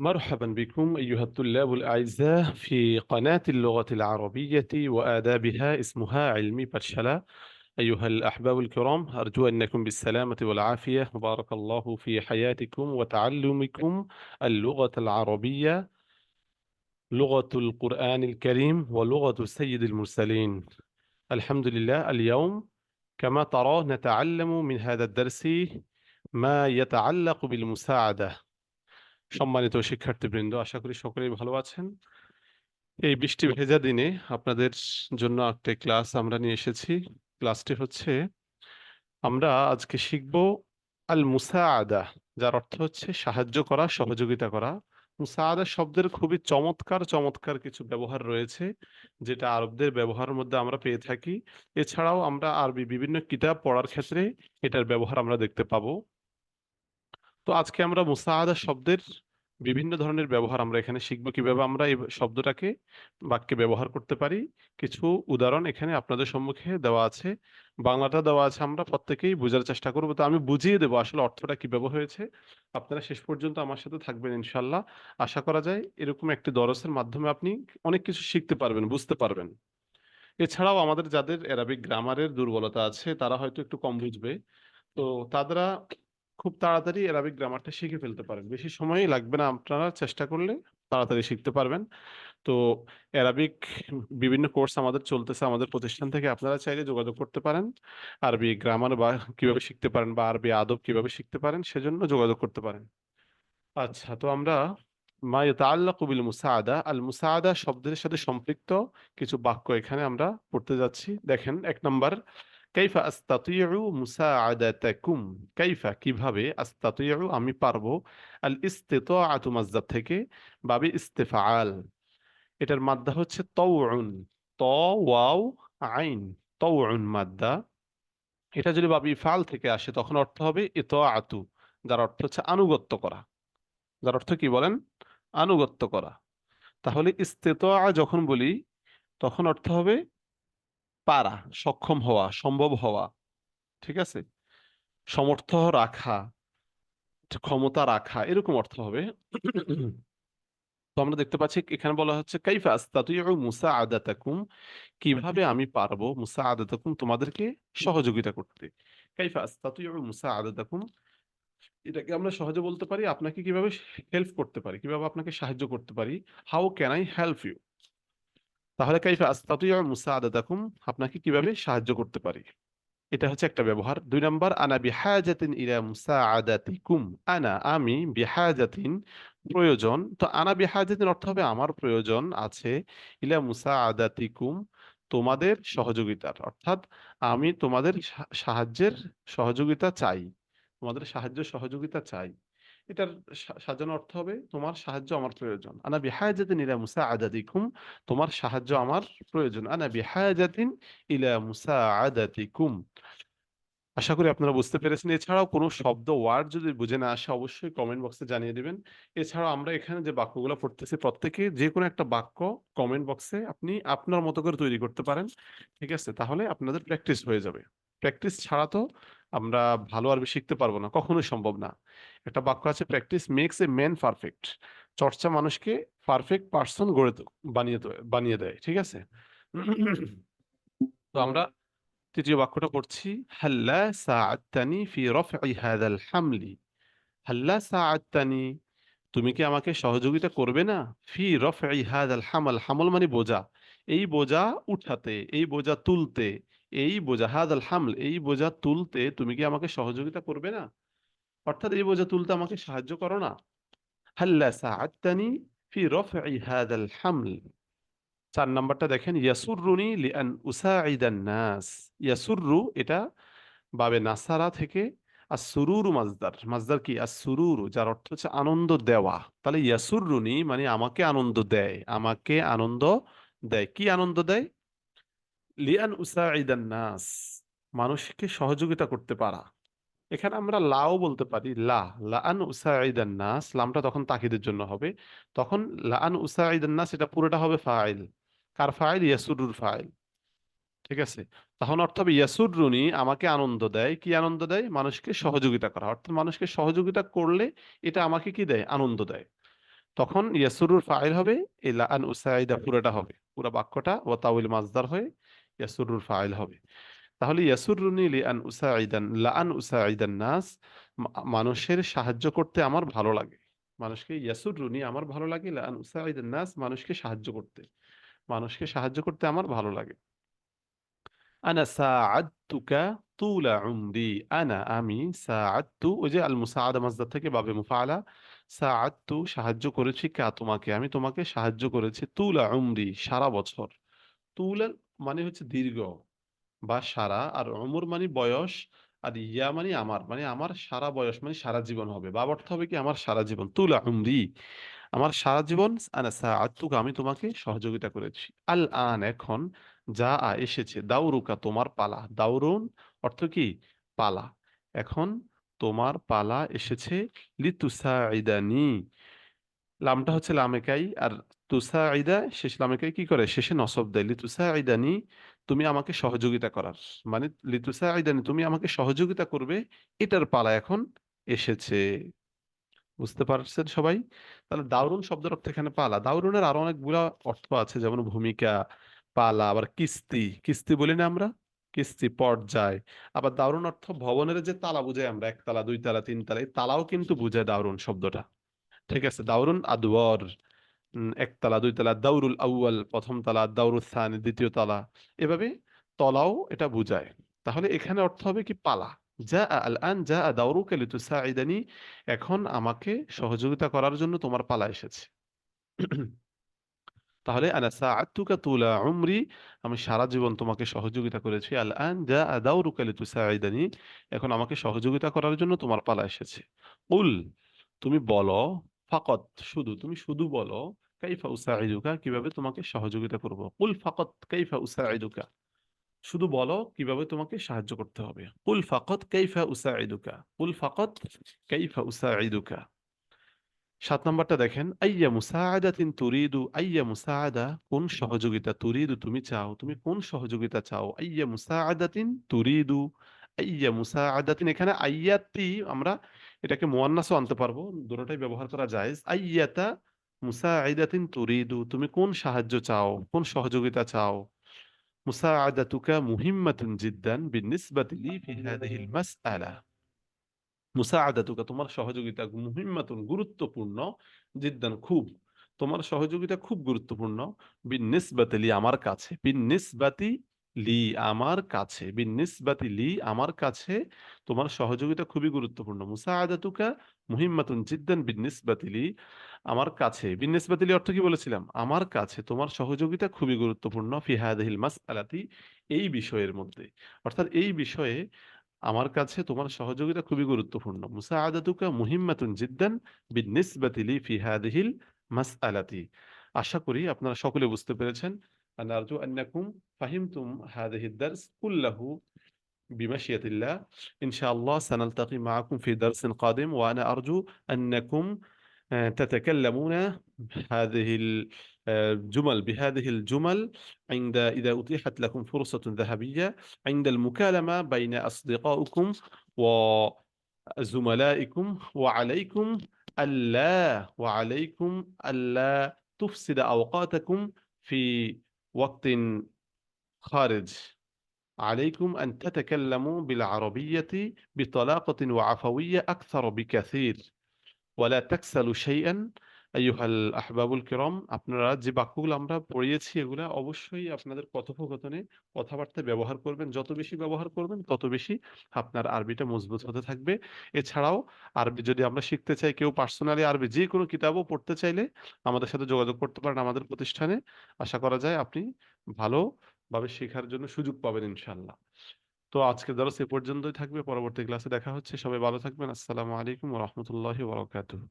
مرحبا بكم أيها الطلاب الأعزاء في قناة اللغة العربية وآدابها اسمها علمي برشلة أيها الأحباب الكرام أرجو أنكم بالسلامة والعافية. بارك الله في حياتكم وتعلمكم اللغة العربية لغة القرآن الكريم ولغة سيد المرسلين. الحمد لله اليوم كما ترى نتعلم من هذا الدرس ما يتعلق بالمساعدة. সম্মানিত শিক্ষার্থীবৃন্দ, আশা করি সকলেই ভালো আছেন। এই বৃষ্টি ভেজা দিনে আপনাদের জন্য একটা ক্লাস আমরা নিয়ে এসেছি। ক্লাসটি হচ্ছে, আমরা আজকে শিখব আল মুসাআদা যার অর্থ হচ্ছে সাহায্য করা, সহযোগিতা করা। মুসাআদা শব্দের খুবই চমৎকার চমৎকার কিছু ব্যবহার রয়েছে, যেটা আরবদের ব্যবহারের মধ্যে আমরা পেয়ে থাকি। এছাড়াও আমরা আরবি বিভিন্ন কিতাব পড়ার ক্ষেত্রে এটার ব্যবহার আমরা দেখতে পাবো। তো আজকে আমরা মুসাআদা শব্দের বিভিন্ন ধরনের ব্যবহার আমরা এখানে শিখব কীভাবে আমরা এই শব্দটাকে বাক্যে ব্যবহার করতে পারি। কিছু উদাহরণ এখানে আপনাদের সম্মুখে দেওয়া আছে। বাংলাটা দেওয়া আছে, আমরা প্রত্যেকেই বোঝার চেষ্টা করব। তো আমি বুঝিয়ে দেবো আসলে অর্থটা কীভাবে হয়েছে। আপনারা শেষ পর্যন্ত আমার সাথে থাকবেন ইনশাল্লাহ আশা করা যায় এরকম একটি দরসের মাধ্যমে আপনি অনেক কিছু শিখতে পারবেন, বুঝতে পারবেন। এছাড়াও আমাদের যাদের অ্যারাবিক গ্রামারের দুর্বলতা আছে, তারা হয়তো একটু কম বুঝবে। তো তারা খুব তাড়াতাড়ি অ্যারাবিক গ্রামারটা শিখে ফেলতে পারেন। বেশি সময়ই লাগবে না আপনারা, চেষ্টা করলে তাড়াতাড়ি শিখতে পারবেন। তো অ্যারাবিক বিভিন্ন কোর্স আমাদের চলতেছে, আমাদের প্রতিষ্ঠান থেকে আপনারা চাইলে যোগাযোগ করতে পারেন। আরবি গ্রামার বা কীভাবে শিখতে পারেন বা আরবি আদব কীভাবে শিখতে পারেন, সেজন্য যোগাযোগ করতে পারেন। আচ্ছা তো আমরা মা ইয়াতাআল্লাকু বিল মুসাআদা। আল মুসাআদা শব্দের সাথে সম্পৃক্ত কিছু বাক্য এখানে আমরা পড়তে যাচ্ছি। দেখেন, এক নাম্বার কাইফা আস্তাতিউ মুসাআদাতাকুম কাইফা কীভাবে আস্তাতিউ আমি পারব আল ইস্তিতাআতু মাসদার থেকে বাবে ইস্তেফাআল এটার মাদ্দা হচ্ছে তাউউন ত ওয়াও আইন তাউউন মাদ্দা এটা যদি বাবে ইফআল থেকে আসে তখন অর্থ হবে ইতাআতু যার অর্থ হচ্ছে আনুগত্য করা যার অর্থ কি বলেন আনুগত্য করা তাহলে ইস্তেতা যখন বলি তখন অর্থ হবে পারা, সক্ষম হওয়া, সম্ভব হওয়া, ঠিক আছে? সমর্থ রাখা ক্ষমতা রাখা, এরকম অর্থ হবে। তো আমরা দেখতে পাচ্ছি এখানে বলা হচ্ছে, কাইফা আস্তাতিউ মুসাআদাতাকুম? কীভাবে আমি পারব মুসাআদাতাকুম তোমাদেরকে সহযোগিতা করতে? কাইফা আস্তাতিউ মুসাআদাতাকুম? এটাকে আমরা সহজে বলতে পারি, আপনাকে কীভাবে হেল্প করতে পারি, কীভাবে আপনাকে সাহায্য করতে পারি how can I help you তাহলে কাইফা আস্তাতিউ মুসাআদাতাকুম আপনাকে কীভাবে সাহায্য করতে পারি? এটা হচ্ছে একটা ব্যবহার। দুই নাম্বার, আনা বিহাজাতিন ইলা মুসাআদাতিকুম আনা, আমি বিহাজাতিন প্রয়োজন। তো আনা বিহাজাতিন অর্থ হবে আমার প্রয়োজন আছে। ইলা মুসাআদাতিকুম তোমাদের সহযোগিতার। অর্থাৎ আমি তোমাদের সাহায্যের সহযোগিতা চাই। তোমাদের সাহায্য সহযোগিতা চাই। এটার সাজানো অর্থ হবে, তোমার সাহায্য আমার প্রয়োজন। আনা বিহাজাতিন ইলা মুসাআদাতিকুম তোমার সাহায্য আমার প্রয়োজন। আনা বিহাজাতিন ইলা মুসাআদাতিকুম আশা করি আপনারা বুঝতে পেরেছেন। এছাড়াও কোনো শব্দ, ওয়ার্ড যদি বুঝে না আসে, অবশ্যই কমেন্ট বক্সে জানিয়ে দিবেন। এছাড়াও আমরা এখানে যে বাক্যগুলো পড়তেছি, প্রত্যেকে যে কোনো একটা বাক্য কমেন্ট বক্সে আপনি আপনার মতো করে তৈরি করতে পারেন। ঠিক আছে? তাহলে আপনাদের প্র্যাকটিস হয়ে যাবে। প্র্যাকটিস ছাড়া তো আমরা ভালো আরবি শিখতে পারব না, কখনোই সম্ভব না। একটা বাক্য আছে practice makes a man perfect চর্চা মানুষকে পারফেক্ট পার্সন গড়ে বানিয়ে বানিয়ে দেয়, ঠিক আছে? তো আমরা তৃতীয় বাক্যটা পড়ছি, হাল্লা সাআত্তানি ফি রফঈ হাযাল হামলি। হাল্লা সাআত্তানি তুমি কি আমাকে সহযোগিতা করবে না? ফি রফঈ হাযাল হামাল। হামল মানে বোঝা। এই বোঝা উঠাতে, এই বোঝা তুলতে। এই বোঝা, হাদাল হামল, এই বোঝা তুলতে তুমি কি আমাকে সহযোগিতা করবে না? অর্থাৎ এই বোঝা তুলতে আমাকে সাহায্য করো না। হাল্লা সাআত্তানি ফি রফঈ হাদাল হামল। চার নাম্বারটা দেখেন ইয়াসুররুনি লিআন উসাঈদান নাস। ইয়াসুররু এটা বাবে নাসারা থেকে আর সুরুরু মাজদার মাজদার কি? আর সুরুরু যার অর্থ হচ্ছে আনন্দ দেওয়া। তাহলে ইয়াসুররুনি মানে আমাকে আনন্দ দেয়। আমাকে আনন্দ দেয়। কি আনন্দ দেয়? লিয়ান উসাঈদান নাস মানুষকে সহযোগিতা করতে পারা। এখানে আমরা লাও বলতে পারি, লা, লাআন উসাঈদান নাস লামটা তখন তাকিদের জন্য হবে। তখন লাআন উসাঈদান নাস এটা পুরোটা হবে ফাইল। কার ফাইল? ইয়াসুরুর ফাইল। ঠিক আছে? তখন অর্থ হবে, ইয়াসুরুনি আমাকে আনন্দ দেয়। কি আনন্দ দেয়? মানুষকে সহযোগিতা করা। অর্থাৎ মানুষকে সহযোগিতা করলে এটা আমাকে কি দেয়? আনন্দ দেয়। তখন ইয়াসুরুর ফাইল হবে, এই লা আন উসাইদা পুরোটা হবে। পুরো বাক্যটা ও তাউইল মাজদার হয়ে ইয়াসুরুর ফাইল হবে। তাহলে ইয়াসুরুনি লি আন উসাইদান লা আন উসাইদান নাস মানুষের সাহায্য করতে আমার ভালো লাগে। মানুষকে ইয়াসুরুনি আমার ভালো লাগে লা আন উসাইদান নাস মানুষকে সাহায্য করতে। মানুষকে সাহায্য করতে আমার ভালো লাগে। আনা সাআদতুকা তুলা উমরি, আনা আমি সাআদতু, ওই যে আল মুসাআদা মাসদার থেকে বাবে মুফাআলা, সাআদতু সাহায্য করেছি কা তোমাকে, আমি তোমাকে সাহায্য করেছি তুলা উমরি সারা বছর। তুলা মানে হচ্ছে দীর্ঘ বা সারা। আর অমর মানে বয়স আর ইয়া মানে আমার। মানে আমার সারা বয়স মানে সারা জীবন হবে। বা অর্থ হবে কি? আমার সারা জীবন। তুলা উমরি আমার সারা জীবন আনা সাআদতুকা আমি তোমাকে সহযোগিতা করেছি। আল আন এখন যা আ এসেছে। দাউরুকা তোমার পালা। দাউরুন অর্থ কি? পালা। এখন তোমার পালা এসেছে। লিতুসাইদানি লামটা হচ্ছে লামেকাই। আর তুসাইদা শেষ লামেকাই কি করে? শেষে নসব দেয়। লিতুসাইদানি তুমি আমাকে সহযোগিতা করার। মানে লিতুসাইদানি তুমি আমাকে সহযোগিতা করবে, এটার পালা এখন এসেছে। বুঝতে পারছেন সবাই? তাহলে দারুণ শব্দের অর্থ এখানে পালা। দারুণের আরও অনেকগুলা অর্থ আছে, যেমন ভূমিকা, পালা, আবার কিস্তি। কিস্তি বলি না আমরা? কিস্তি, পর্যায়। আবার দারুণ অর্থ, ভবনের যে তালা বুঝাই আমরা, একতলা দুই তালা তিন তালা এই তালাও কিন্তু বুঝায় দারুণ শব্দটা। ঠিক আছে দাউরুন আদওয়ার একতলা দুই তলা দাউরুল আউয়াল, প্রথম তলা দাউরুল সানি, দ্বিতীয় তলা, এভাবে তলাও এটা বুঝায়। তাহলে এখানে অর্থ হবে কি? পালা। যা আল আন যা দাউরুকা লিতুসাইদানি এখন আমাকে সহযোগিতা করার জন্য তোমার পালা এসেছে। তাহলে আনা সাআতুকা তুলা উমরি, আমি সারা জীবন তোমাকে সহযোগিতা করেছি। আল আন যা দাউরুকা লিতুসাইদানি এখন আমাকে সহযোগিতা করার জন্য তোমার পালা এসেছে। উল, তুমি বলো ফাকত শুধু, তুমি শুধু বলো, কাইফা উসাইদুকা কীভাবে তোমাকে সহযোগিতা করব? কুল ফাকত কাইফা উসাইদুকা শুধু বলো কীভাবে তোমাকে সাহায্য করতে হবে। কুল ফাকত কাইফা উসাইদুকা কুল ফাকত কাইফা উসাইদুকা সাত নম্বরটা দেখেন, আইয়া মুসাআদাতিন তুরিদু, আইয়া মুসাআদা, কোন সহযোগিতা তুরিদু তুমি চাও? তুমি কোন সহযোগিতা চাও? আইয়া মুসাআদাতিন তুরিদু। আইয়া এখানে আইয়াতি আমরা এটাকে আনতে পারব। দুটোটাই ব্যবহার করা যায় আইয়াতা তুরিদু, তুমি কোন সাহায্য চাও? কোন সহযোগিতা চাও? মুসাআদাতুকা মুহিম্মাতুন জিদ্দান ফি হাদিহিল মাসআলা। তোমার সহযোগিতা মুহিম্মাতুন গুরুত্বপূর্ণ, জিদ্দান খুব। তোমার সহযোগিতা খুব গুরুত্বপূর্ণ। বিনিসবাতি আমার কাছে। বিনিসবাতি লি আমার কাছে বিনিসবাতি লি আমার কাছে তোমার সহযোগিতা খুবই গুরুত্বপূর্ণ। মুসাআদাতুকা মুহিম্মাতুন জিদ্দান বিনিসবাতি লি আমার কাছে। বিনিসবাতি লি অর্থ কি বলেছিলাম? আমার কাছে তোমার সহযোগিতা খুবই গুরুত্বপূর্ণ ফি হাদিহিল মাসআলাতি এই বিষয়ের মধ্যে। অর্থাৎ এই বিষয়ে আমার কাছে তোমার সহযোগিতা খুবই গুরুত্বপূর্ণ। মুসাআদাতুকা মুহিম্মাতুন জিদ্দান বিনিসবাতি লি ফি হাদিহিল মাসআলাতি। আশা করি আপনারা সকলে বুঝতে পেরেছেন। أنا أرجو أنكم فهمتم هذه الدرس كله بمشيئة الله. إن شاء الله سنلتقي معكم في درس قادم وأنا أرجو أنكم آه، تتكلمون هذه الجمل بهذه الجمل عند إذا أتيحت لكم فرصة ذهبية عند المكالمة بين أصدقائكم وزملائكم وعليكم ألا وعليكم ألا تفسد أوقاتكم في وقت خارج. عليكم أن تتكلموا بالعربية بطلاقة وعفوية أكثر بكثير ولا تكسلوا شيئا. আইয়ুহাল আহবাবুল কিরম, আপনারা যে বাক্যগুলো আমরা পড়িয়েছি এগুলা অবশ্যই আপনাদের কথোপকথনে কথাবার্তা ব্যবহার করবেন। যত বেশি ব্যবহার করবেন, তত বেশি আপনার আরবিটা মজবুত হতে থাকবে। এছাড়াও আরবি যদি আমরা শিখতে চাই, কেউ পার্সোনালি আরবি যে কোনো কিতাবও পড়তে চাইলে আমাদের সাথে যোগাযোগ করতে পারেন আমাদের প্রতিষ্ঠানে। আশা করা যায় আপনি ভালোভাবে শেখার জন্য সুযোগ পাবেন ইনশাল্লাহ তো আজকে দরস এ পর্যন্তই থাকবে। পরবর্তী ক্লাসে দেখা হচ্ছে। সবাই ভালো থাকবেন। আসসালামু আলাইকুম রহমতুল্লাহ বরকাতুহ।